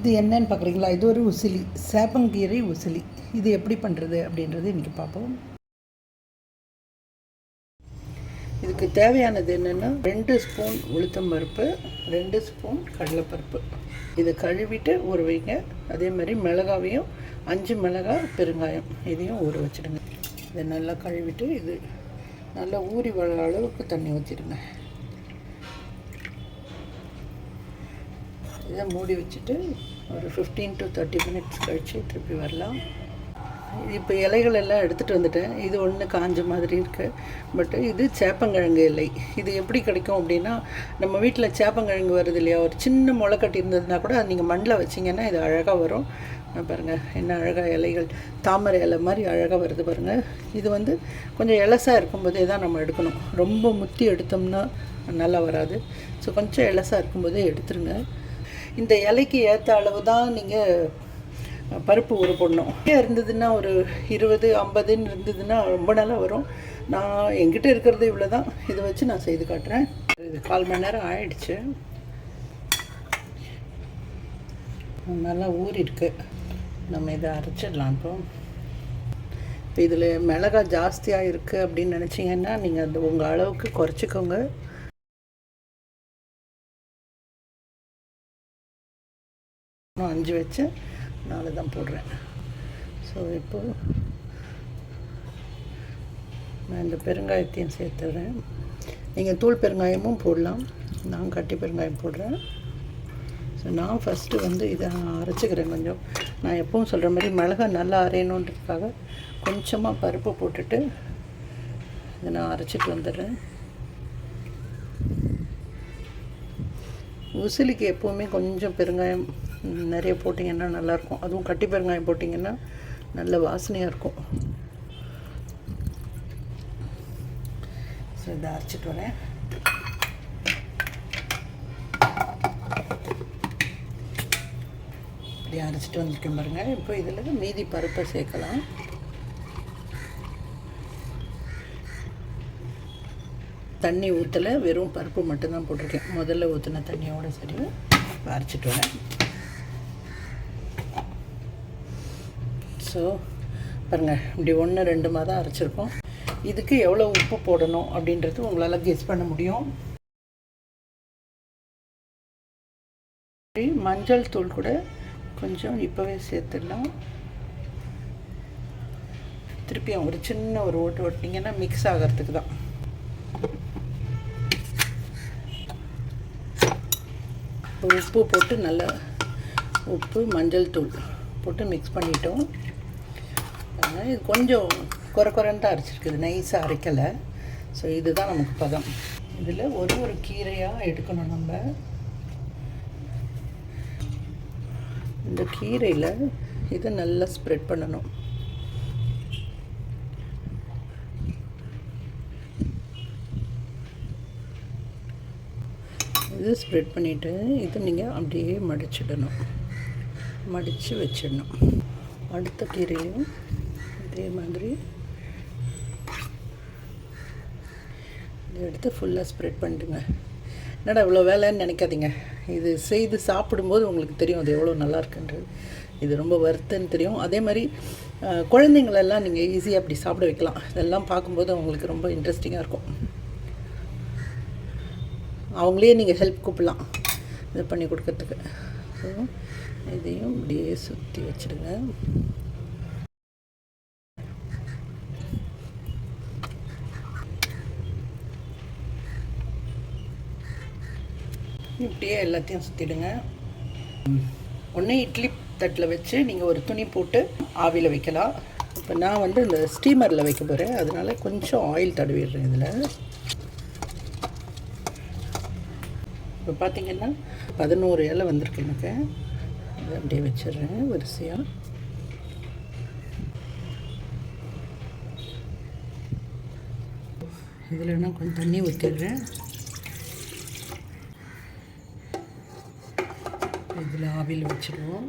இது என்னன்னு பார்க்குறீங்களா? இது ஒரு உசிலி. சேப்பங்கீரை உசிலி. இது எப்படி பண்ணுறது அப்படின்றது இன்றைக்கி பார்ப்போம். இதுக்கு தேவையானது என்னென்னா ரெண்டு ஸ்பூன் உளுத்தம் பருப்பு ரெண்டு ஸ்பூன் கடலைப்பருப்பு. இதை கழுவிட்டு ஊற வைங்க. அதே மாதிரி மிளகாவையும் அஞ்சு மிளகாய் பெருங்காயம் இதையும் ஊற வச்சுடுங்க. இதை நல்லா கழுவிட்டு இது நல்லா ஊறி வர அளவுக்கு தண்ணி ஊற்றிடுங்க இதை மூடி வச்சுட்டு ஒரு ஃபிஃப்டீன் டு தேர்ட்டி மினிட்ஸ் கழித்து திருப்பி வரலாம். இப்போ இலைகள் எல்லாம் எடுத்துகிட்டு வந்துட்டேன். இது ஒன்று காஞ்ச மாதிரி இருக்குது பட்டு இது சேப்பங்கிழங்கு இலை. இது எப்படி கிடைக்கும் அப்படின்னா நம்ம வீட்டில் சேப்பங்கிழங்கு வருது இல்லையா? ஒரு சின்ன முளை கட்டி இருந்ததுன்னா கூட அது நீங்கள் மண்ணில் வச்சிங்கன்னா இது அழகாக வரும். பாருங்கள் என்ன அழகாக இலைகள். தாமரை இலை மாதிரி அழகாக வருது பாருங்கள் இது வந்து கொஞ்சம் இலசாக இருக்கும்போதே தான் நம்ம எடுக்கணும். ரொம்ப முத்தி எடுத்தோம்னா நல்லா வராது. ஸோ கொஞ்சம் இலசாக இருக்கும்போதே எடுத்துருங்க. இந்த இலைக்கு ஏற்ற அளவு தான் நீங்கள் பருப்பு ஊற போடணும் இருந்ததுன்னா ஒரு இருபது ஐம்பதுன்னு இருந்ததுன்னா ரொம்ப நாளாக வரும். நான் என்கிட்ட இருக்கிறது இவ்வளோ தான் இதை வச்சு நான் செய்து காட்டுறேன். இது கால் மணி நேரம் ஆயிடுச்சு. நல்லா ஊறிருக்கு. நம்ம இதை அரைச்சிடலாம் இப்போ. இப்போ இதில் மிளகா ஜாஸ்தியாக இருக்குது அப்படின்னு நினச்சிங்கன்னா நீங்கள் அந்த உங்கள் அளவுக்கு குறைச்சிக்கோங்க. நான் அஞ்சு வச்சு நாலு தான் போடுறேன். ஸோ இப்போ நான் இந்த பெருங்காயத்தையும் சேர்த்துறேன். நீங்கள் தூள் பெருங்காயமும் போடலாம். நான் கட்டி பெருங்காயம் போடுறேன். ஸோ நான் ஃபஸ்ட்டு வந்து இதை அரைச்சிக்கிறேன் கொஞ்சம். நான் எப்பவும் சொல்கிற மாதிரி மிளகா நல்லா அரையணுன்றதுக்காக கொஞ்சமாக பருப்பு போட்டுட்டு இதை நான் அரைச்சிட்டு வந்துடுறேன். உசிலிக்கு எப்போவுமே கொஞ்சம் பெருங்காயம் நிறைய போட்டிங்கன்னா நல்லாயிருக்கும். அதுவும் கட்டி பெருங்காயம் போட்டிங்கன்னா நல்ல வாசனையாக இருக்கும். ஸோ இதை அரைச்சிட்டு வரேன். இப்படி அரைச்சிட்டு வந்துருக்கேன் பாருங்கள் இப்போ இதில் மீதி பருப்பை சேர்க்கலாம். தண்ணி ஊற்றலை வெறும் பருப்பு மட்டும்தான் போட்டிருக்கேன். முதல்ல ஊற்றின தண்ணியோட சரி அரைச்சிட்டு வரேன். ஸோ பாருங்கள் இப்படி ஒன்று ரெண்டு மாதம் அரைச்சிருக்கோம். இதுக்கு எவ்வளோ உப்பு போடணும் அப்படின்றது உங்களால் கெஸ் பண்ண முடியும். மஞ்சள் தூள் கூட கொஞ்சம் இப்போவே சேர்த்துடலாம். திருப்பி ஒரு சின்ன ஒரு ஓட்டு ஓட்டினீங்கன்னா மிக்ஸ் ஆகிறதுக்கு தான். உப்பு போட்டு நல்லா உப்பு மஞ்சள் தூள் போட்டு மிக்ஸ் பண்ணிட்டோம். இது கொஞ்சம் குறை குறைன்னு தான் அரைச்சிருக்குது. நைஸாக அரைக்கலை. ஸோ இதுதான் நமக்கு பதம். இதில் ஒரு ஒரு கீரையாக எடுக்கணும் நம்ம. இந்த கீரையில் இதை நல்லா ஸ்ப்ரெட் பண்ணணும். இது ஸ்ப்ரெட் பண்ணிவிட்டு இதை நீங்கள் அப்படியே மடிச்சிடணும். மடித்து வச்சிடணும். அடுத்த கீரையும் அதே மாதிரி. இதை எடுத்து ஃபுல்லாக ஸ்ப்ரெட் பண்ணிட்டுங்க என்னடா இவ்வளோ வேலைன்னு நினைக்காதீங்க. இது செய்து சாப்பிடும்போது உங்களுக்கு தெரியும் அது எவ்வளோ நல்லா இருக்குன்றது. இது ரொம்ப வருத்தன்னு தெரியும். அதே மாதிரி குழந்தைங்களெல்லாம் நீங்கள் ஈஸியாக அப்படி சாப்பிட வைக்கலாம். இதெல்லாம் பார்க்கும்போது அவங்களுக்கு ரொம்ப இன்ட்ரெஸ்டிங்காக இருக்கும். அவங்களே நீங்கள் ஹெல்ப் கூப்பிடலாம். இது பண்ணி கொடுக்கறதுக்கு. ஸோ இதையும் இப்படியே சுற்றி வச்சுடுங்க. இப்படியே எல்லாத்தையும் சுற்றிடுங்க ஒன்று இட்லி தட்டில் வச்சு நீங்கள் ஒரு துணி போட்டு ஆவியில் வைக்கலாம். இப்போ நான் வந்து இந்த ஸ்டீமரில் வைக்க போகிறேன் அதனால கொஞ்சம் ஆயில் தடவிடுறேன் இதில். இப்போ பார்த்தீங்கன்னா பதினோரு இலை வந்திருக்கு எனக்கு. அதை அப்படியே வச்சிடுறேன் வரிசையாக இதில் நான் கொஞ்சம் தண்ணி ஊற்றிடுறேன் இதில் ஆவியில் வச்சுருவோம்.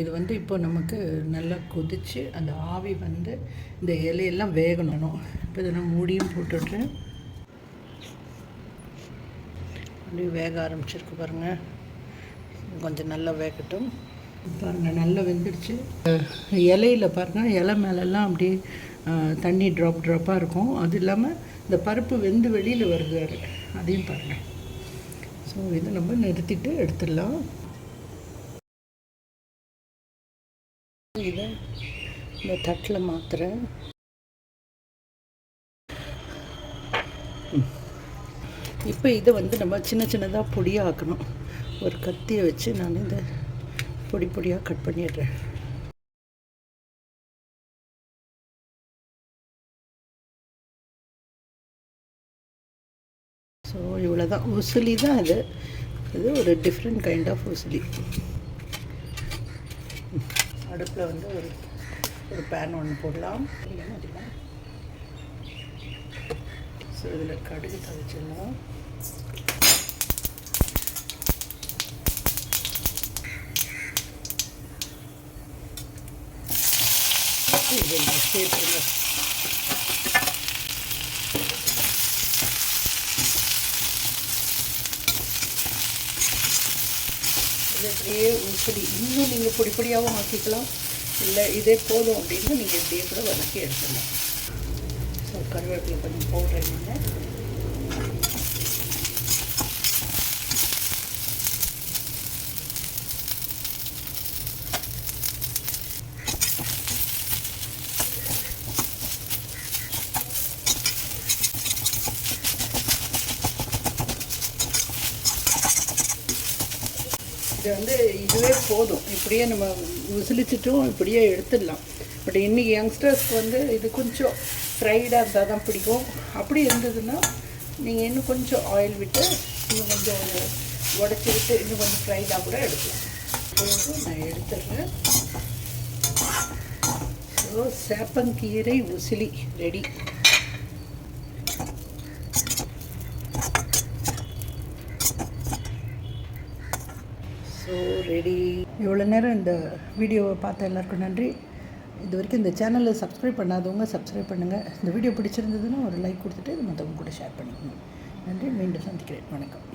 இது வந்து இப்போ நமக்கு நல்லா கொதித்து அந்த ஆவி வந்து இந்த இலையெல்லாம் வேகணும். இப்போ இதெல்லாம் மூடியும் போட்டுட்டு அப்படியே வேக ஆரம்பிச்சிருக்கு பாருங்கள் கொஞ்சம் நல்லா வேகட்டும். பாருங்கள் நல்லா வெந்துடுச்சு. இலையில பாருங்கள் இலை மேலெல்லாம் அப்படியே தண்ணி ட்ராப் ட்ராப்பாக இருக்கும். அது இல்லாமல் இந்த பருப்பு வெந்து வெளியில் வருது அதையும் பாருங்கள் ஸோ இதை நம்ம நிறுத்திட்டு எடுத்துடலாம். இதை இந்த தட்டில் மாத்துறேன். இப்போ இதை வந்து நம்ம சின்ன சின்னதாக பொடியாக ஆக்கணும் ஒரு கத்தியை வச்சு நான் இதை பொடி பொடியாக கட் பண்ணிடுறேன். ஸோ இவ்வளோ தான் உசுலி தான் அது. இது ஒரு டிஃப்ரெண்ட் கைண்ட் ஆஃப் உசுலி அடுப்பில் வந்து ஒரு ஒரு பேன் ஒன்று போடலாம். ஸோ இதில் கடுகு தவிச்சிடலாம் இதில் சேர்த்துருங்க. அப்படியே இப்படி இன்னும் நீங்கள் பொடி பொடியாகவும் ஆக்கிக்கலாம். இல்லை இதே போதும் அப்படின்னு நீங்கள் இப்படியே கூட வதக்கி எடுத்துடலாம். ஸோ கருவேப்பிலை கொஞ்சம் போடுறேன் இது வந்து இதுவே போதும். இப்படியே நம்ம விசிலிச்சிட்டும் இப்படியே எடுத்துடலாம். பட் இன்றைக்கி யங்ஸ்டர்ஸ்க்கு வந்து இது கொஞ்சம் ஃப்ரைடாக இருந்தால் தான் பிடிக்கும். அப்படி இருந்ததுன்னா நீங்கள் இன்னும் கொஞ்சம் ஆயில் விட்டு இன்னும் கொஞ்சம் உடச்சி விட்டு இன்னும் கொஞ்சம் ஃப்ரைடாக கூட எடுக்கலாம். போதும் நான் எடுத்துடுறேன். ஸோ சேப்பங்கீரை உசிலி ரெடி ஸோ ரெடி இவ்வளோ நேரம் இந்த வீடியோவை பார்த்த எல்லாருக்கும் நன்றி. இது வரைக்கும் இந்த சேனலை சப்ஸ்கிரைப் பண்ணாதவங்க சப்ஸ்கிரைப் பண்ணுங்கள் இந்த வீடியோ பிடிச்சிருந்ததுன்னா ஒரு லைக் கொடுத்துட்டு இது மற்றவங்க கூட ஷேர் பண்ணிக்கணும். நன்றி. மீண்டும் சந்திக்கிறேன். வணக்கம்.